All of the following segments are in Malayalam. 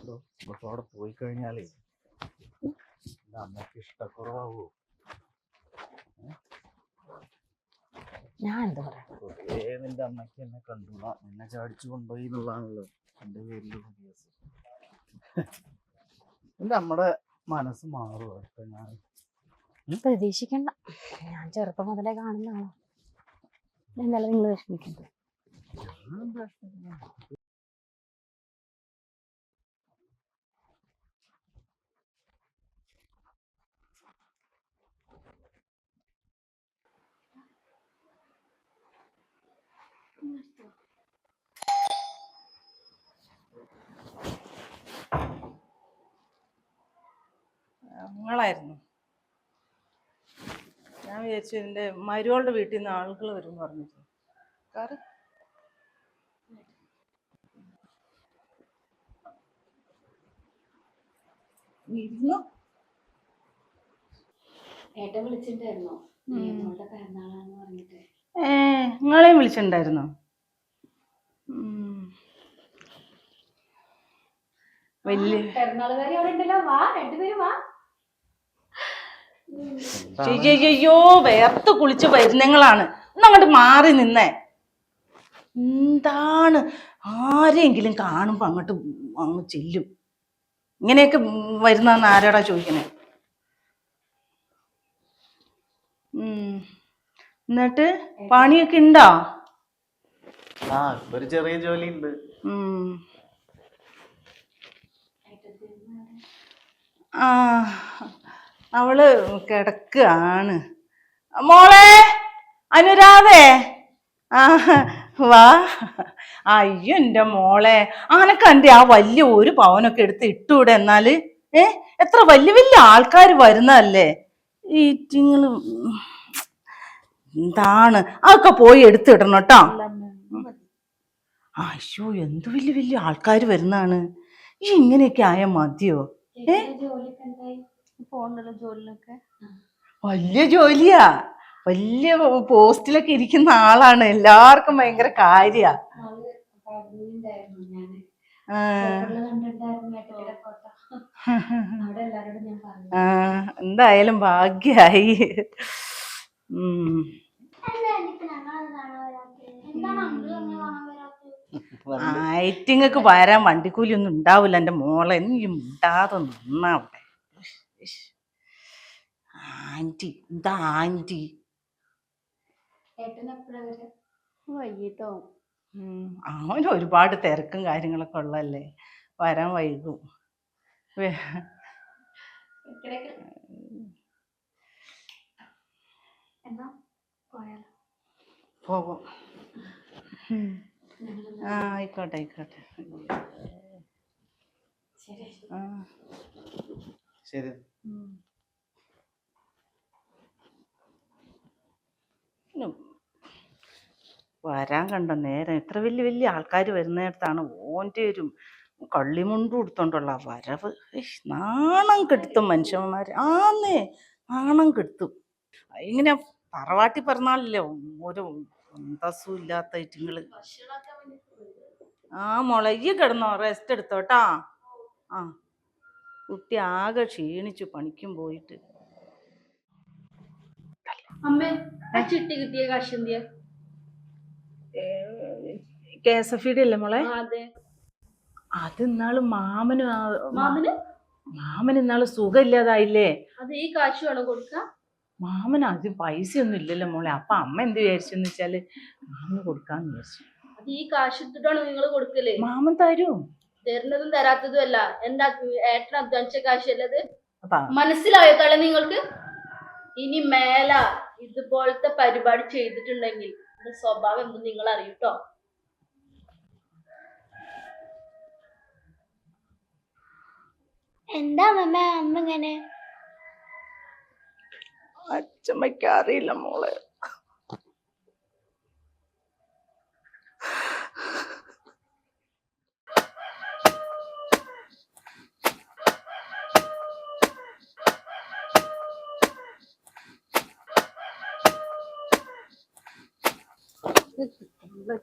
ഇപ്പൊ അവിടെ പോയി കഴിഞ്ഞാലേ അമ്മയ്ക്ക് ഇഷ്ടക്കുറവാവോ. ഞാൻ എന്ത് പറയാം നിന്റെ അമ്മയ്ക്ക് എന്നെ കണ്ടു നിന്നെ ചാടിച്ചു കൊണ്ടുപോയി എന്നുള്ളതാണല്ലോ എന്റെ പേരിലുള്ള കേസ് എന്റെ അമ്മയുടെ മനസ്സ് മാറുമോ ഇപ്പൊ ഞാൻ? പ്രതീക്ഷിക്കണ്ട. ഞാൻ ചെറുപ്പം മുതലേ കാണുന്നതാണോ എന്നാലും നിങ്ങൾ വിഷമിക്കണ്ട. ഞങ്ങളായിരുന്നു. ഞാൻ വിചാരിച്ചു എന്റെ മരുവളുടെ വീട്ടിൽ നിന്ന് ആളുകൾ വരും എന്ന് പറഞ്ഞിട്ട്. കാറ്? ഇരുന്നു? ഏട്ടൻ വിളിച്ചിട്ടുണ്ടായിരുന്നോ? മോളുടെ പിറന്നാളാന്ന് പറഞ്ഞിട്ട്. ഏ നിങ്ങളെയും വിളിച്ചിട്ടുണ്ടായിരുന്നോ. വലിയ വരെ കാര്യം അവിടെ ഉണ്ടല്ലോ. വാ രണ്ടുപേരും വാ? അയ്യോ വേർത്ത് കുളിച്ച് വരുന്നങ്ങളാണ്. ഒന്നങ്ങോട്ട് മാറി നിന്നേ. എന്താണ്? ആരെങ്കിലും കാണുമ്പോ അങ്ങോട്ട് അങ്ങ് ചെല്ലും. ഇങ്ങനെയൊക്കെ വരുന്നതെന്ന് ആരോടാ ചോദിക്കണേ? ഉം. എന്നിട്ട് പണിയൊക്കെ ഉണ്ടോ ഒരു ചെറിയ ജോലി ഉണ്ട്. ആ. അവൾ കിടക്കാണ് മോളെ അനുരാധേ. ആ വാ. അയ്യോ എന്റെ മോളെ. ആനക്കന്റെ ആ വലിയ ഒരു പവനൊക്കെ എടുത്ത് ഇട്ടൂടെ എന്നാൽ? ഏ എത്ര വലിയ വലിയ ആൾക്കാർ വരുന്നതല്ലേ? ഈ ഇറ്റിങ്ങൾ എന്താണ്? അതൊക്കെ പോയി എടുത്തിടണം കേട്ടോ. അയ്യോ എന്ത് വലിയ വലിയ ആൾക്കാർ വരുന്നതാണ്? ഈ ഇങ്ങനെയൊക്കെ ആയ മതിയോ? ഏ? പോകണ്ടല്ലോ ജോലിയിലൊക്കെ വലിയ ജോലിയാ. വലിയ പോസ്റ്റിലൊക്കെ ഇരിക്കുന്ന ആളാണ്. എല്ലാവർക്കും ഭയങ്കര കാര്യാ. എന്തായാലും ഭാഗ്യായി. ഉം. ആയിട്ടിങ്ങക്ക് വരാൻ വണ്ടിക്കൂലി ഒന്നും ഉണ്ടാവില്ല. എന്റെ മോളെ നീ ഉണ്ടാതെ നിന്നാവിടെ ആന്റി എന്താ ആന്റി അവന് ഒരുപാട് തിരക്കും കാര്യങ്ങളൊക്കെ ഉള്ളല്ലേ വരാൻ വൈകും. വേ- എന്നാ പോയാലോ? പോകും. ആ ആയിക്കോട്ടെ ആയിക്കോട്ടെ. ശരി. വരാൻ കണ്ട നേരം ഇത്ര വലിയ വലിയ ആൾക്കാർ വരുന്നിടത്താണ് ഓന്റെ ഒരു കള്ളിമുണ്ടും എടുത്തോണ്ടുള്ള വരവ്. നാണം കെടുത്തും മനുഷ്യന്മാർ ആന്നേ നാണം കെടുത്തും. ഇങ്ങനെ തറവാട്ടി പറഞ്ഞാലല്ലേ ഒരു അന്തസ്സും ഇല്ലാത്ത ഇറ്റുങ്ങൾ. ആ മുളകി കിടന്നോ റെസ്റ്റ് എടുത്തോട്ടാ ആ. കുട്ടി ആകെ ക്ഷീണിച്ചു പണിക്കും പോയിട്ട്. അമ്മേ ചിട്ടി കിട്ടിയ കാശ് എന്തിയാ? കെ എസ് എഫ് അല്ലേ മോളെ? അതെ. ഇന്നാൾ മാമന് മാമന്? മാമന് ഇന്നാൾ സുഖമില്ലാതായില്ലേ? അത് ഈ കാശ് വേണം കൊടുക്ക. മാമന് അത് പൈസ ഒന്നും ഇല്ലല്ലോ മോളെ. അപ്പൊ അമ്മ എന്ത് വിചാരിച്ചെന്ന് വെച്ചാൽ മാമന് കൊടുക്കാന്ന് വിചാരിച്ചു. അത് ഈ കാശ് ഇട്ടിട്ടാണ് നിങ്ങൾ കൊടുക്കല്ലേ മാമൻ തരും. തരുന്നതും തരാത്തതും അല്ല. എന്താ ഏട്ടൻ അധ്വാനിച്ച കാശല്ലത് അപ്പൊ. മനസ്സിലായോ തല നിങ്ങൾക്ക്? ഇനി മേല ഇതുപോലത്തെ പരിപാടി ചെയ്തിട്ടുണ്ടെങ്കിൽ എന്റെ സ്വഭാവം എന്ത് നിങ്ങൾ അറിയൂട്ടോ എന്താ അമ്മ അമ്മ ഇങ്ങനെ അച്ഛമ്മയ്ക്ക് അറിയില്ല മോളെ.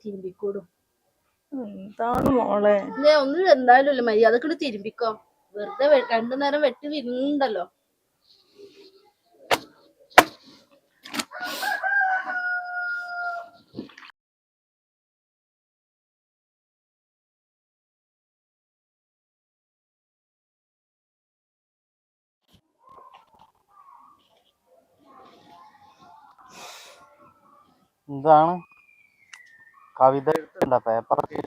ചിന്തിക്കൂടും ഉം. എന്താണ് മോളെ? ഇല്ലേ ഒന്നും എന്തായാലും ഇല്ല. മര്യാദയ്ക്ക് തിരുമ്പിക്കോ. വെറുതെ രണ്ടു നേരം വെട്ടി വിരുന്നുണ്ടല്ലോ എന്താണ്? കവിത എഴുത്തുണ്ടോ പേപ്പറൊക്കെ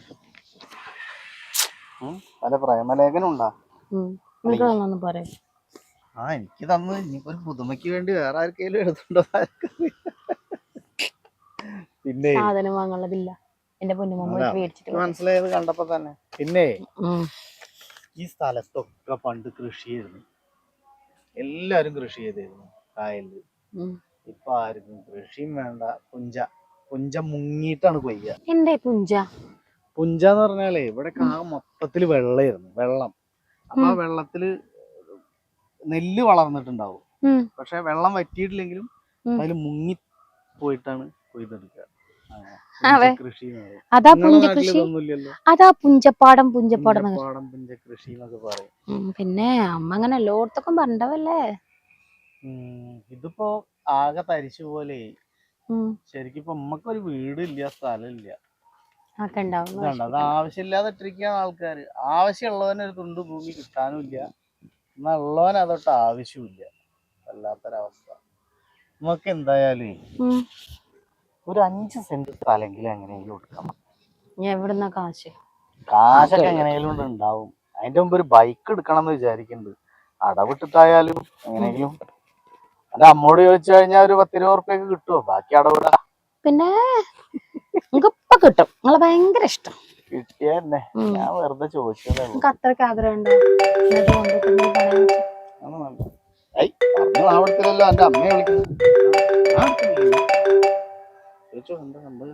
അല്ല പ്രേമലേഖനുണ്ടാ പറയാം ആ എനിക്ക് തന്നു. ഇനിയിപ്പോ ഒരു പുതുമയ്ക്ക് വേണ്ടി വേറെ ആർക്കെങ്കിലും എഴുതുണ്ടോ പിന്നെ സാധനം വാങ്ങാനുള്ളതില്ല എന്റെ പൊന്നുമ്മ അതാ. മേടിച്ചിട്ട് മനസ്സിലായത് കണ്ടപ്പോ തന്നെ. പിന്നെ ഈ സ്ഥലത്തൊക്കെ പണ്ട് കൃഷി ചെയ്തിരുന്നു. എല്ലാരും കൃഷി ചെയ്തിരുന്നു. കായലിൽ. ഇപ്പൊ ആർക്കും കൃഷിയും വേണ്ട. പുഞ്ച. പുഞ്ച മുങ്ങിട്ടാണ് കൊയ്യ എന്റെ പുഞ്ച? പുഞ്ച എന്ന് പറഞ്ഞാലേ ഇവിടെ കാ മൊത്തത്തിൽ വെള്ളമായിരുന്നു വെള്ളം. അപ്പൊ ആ വെള്ളത്തിൽ നെല്ല് വളർന്നിട്ടുണ്ടാവും. പക്ഷെ വെള്ളം വറ്റിയിട്ടില്ലെങ്കിലും. അതിൽ മുങ്ങി പോയിട്ടാണ് കൊയ്തെടുക്കുക. കൃഷി അതാ പുഞ്ച കൃഷി അതാ പുഞ്ചപ്പാടം പുഞ്ചപ്പാടം എന്നൊക്കെ. പുഞ്ച കൃഷി എന്നൊക്കെ പറയും. പിന്നെ അമ്മ അങ്ങനെ എല്ലായിടത്തൊക്കെ പറഞ്ഞവല്ലേ. ഇതിപ്പോ ആകെ തരിശു പോലെ ശരിക്കും ഇപ്പൊ നമ്മക്ക് ഒരു വീടില്ല സ്ഥലമില്ല അത് ആവശ്യമില്ലാതെ ഇട്ടിരിക്കുകയാണ് ആൾക്കാര്. ആവശ്യമുള്ളവന് ഒരു തുണ്ട് ഭൂമി കിട്ടാനും ഇല്ല എന്നാ ഉള്ളവന് അതൊട്ട് ആവശ്യമില്ല. വല്ലാത്തൊരവസ്ഥ. നമുക്ക് എന്തായാലും. ഒരു അഞ്ച് സെന്റ് സ്ഥലമെങ്കിലും എങ്ങനെയെങ്കിലും എടുക്കാം. എവിടുന്ന കാശ്? കാശൊക്കെ എങ്ങനെയെങ്കിലും ഉണ്ടാവും അതിന്റെ മുമ്പ് ഒരു ബൈക്ക് എടുക്കണം എന്ന് വിചാരിക്കുന്നുണ്ട് അടവിട്ടിട്ടായാലും എങ്ങനെയെങ്കിലും എന്റെ അമ്മോട് ചോദിച്ചു കഴിഞ്ഞാൽ ഒരു പത്തിരുപത് റുപ്യൊക്കെ കിട്ടുമോ ബാക്കി അടവിടാ. പിന്നെ നിങ്ങൾക്ക് ഇപ്പൊ കിട്ടും. നിങ്ങളെ ഭയങ്കര ഇഷ്ടം. കിട്ടിയെന്നെ. ഞാൻ വെറുതെ ചോദിച്ചതേ ഉള്ളൂ. നിങ്ങൾക്ക് അത്രയ്ക്ക് പറയാൻ പറഞ്ഞു ആവടത്തില്ലല്ലോ എന്റെ അമ്മയെ വിളിക്കുന്നത് ആ, വിളിക്കുന്നില്ല. ചോദിച്ചോ എന്താ സംഭവം?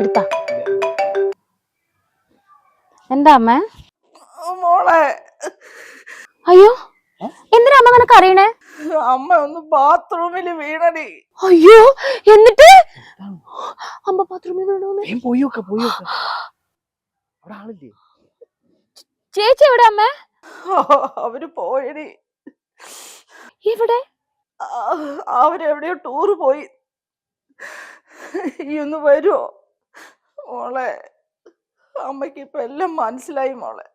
എടുത്താ. എന്താ അമ്മ? മോളെ. അയ്യോ. എന്തിനാ അമ്മ അങ്ങനെ കരയണേ അമ്മ ഒന്ന് ബാത്റൂമിൽ വീണടി. അയ്യോ എന്നിട്ട്? അമ്മ ബാത്റൂമിൽ വീണോന്ന് വേഗം പോയി നോക്ക പോയി നോക്ക അവിടെ ആളില്ലേ? ചേച്ചി എവിടെ അമ്മ? അവർ പോയടി. ഇവിടെ അവരെവിടെയോ ടൂറ് പോയി. ഈ ഒന്ന് വരുമോ മോളെ അമ്മയ്ക്ക് ഇപ്പൊ എല്ലാം മനസ്സിലായി മോളെ.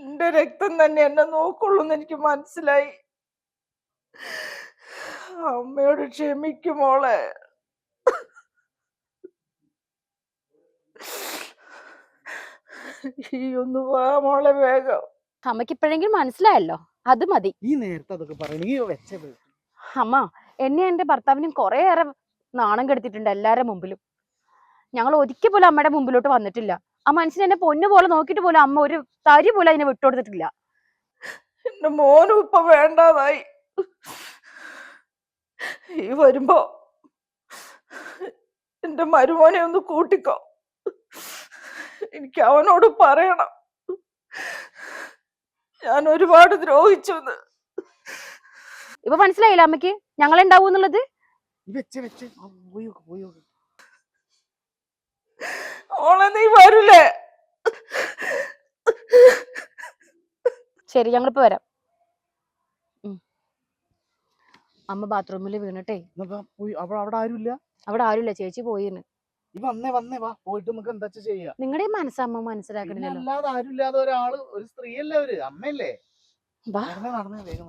എന്റെ രക്തം തന്നെ എന്നെ നോക്കുള്ളൂ എന്ന് എനിക്ക് മനസ്സിലായി. അമ്മയോട് ക്ഷമിക്കുമോളെ ഈ ഒന്ന് വാ മോളെ വേഗം. അമ്മയ്ക്ക് ഇപ്പോഴെങ്കിലും മനസ്സിലായല്ലോ? അത് മതി. ഈ നേരത്തെ അതൊക്കെ പറയണ ഈ വെച്ച അമ്മ എന്നെ എന്റെ ഭർത്താവിനും കുറേയേറെ നാണം കെടുത്തിട്ടുണ്ട് എല്ലാരുടെ മുമ്പിലും. ഞങ്ങൾ ഒരിക്കൽ പോലും അമ്മയുടെ മുമ്പിലോട്ട് വന്നിട്ടില്ല. ആ മനുഷ്യൻ എന്നെ പൊന്നു പോലെ നോക്കിട്ട് പോലും അമ്മ ഒരു തരി പോലും അതിനെ വിട്ടുകൊടുത്തിട്ടില്ല. എന്റെ മോനും ഇപ്പൊ വേണ്ടാതായി. ഈ വരുമ്പോ എന്റെ മരുമോനെ ഒന്ന് കൂട്ടിക്കോ. എനിക്ക് അവനോട് പറയണം. ഞാൻ ഒരുപാട് ദ്രോഹിച്ചു എന്ന്. ഇപ്പൊ മനസ്സിലായില്ല അമ്മയ്ക്ക് എന്നുള്ളത്? വെച്ച് വെച്ച്. പോയോ പോയി ഓളെ നീ വരൂലേ? ശരി ഞങ്ങളിപ്പോ വരാം. അമ്മ ബാത്റൂമിൽ വീണിട്ടേ. അവിടെ അവിടെ ആരുമില്ല അവിടെ ആരുമില്ല ചേച്ചി വന്നേ വന്നേ വാ പോയിട്ട് നമുക്ക് എന്താ ചെയ്യാ. നിങ്ങളുടെ മനസ്സമ്മ പിന്നെ മനസ്സിലാക്കണില്ലല്ലോ അല്ലാതെ ആരുമില്ലാതെ ഒരാൾ ഒരു സ്ത്രീയല്ലേ അവർ? അമ്മയല്ലേ? വാ. നടന്നേ നടന്നേ വേഗം.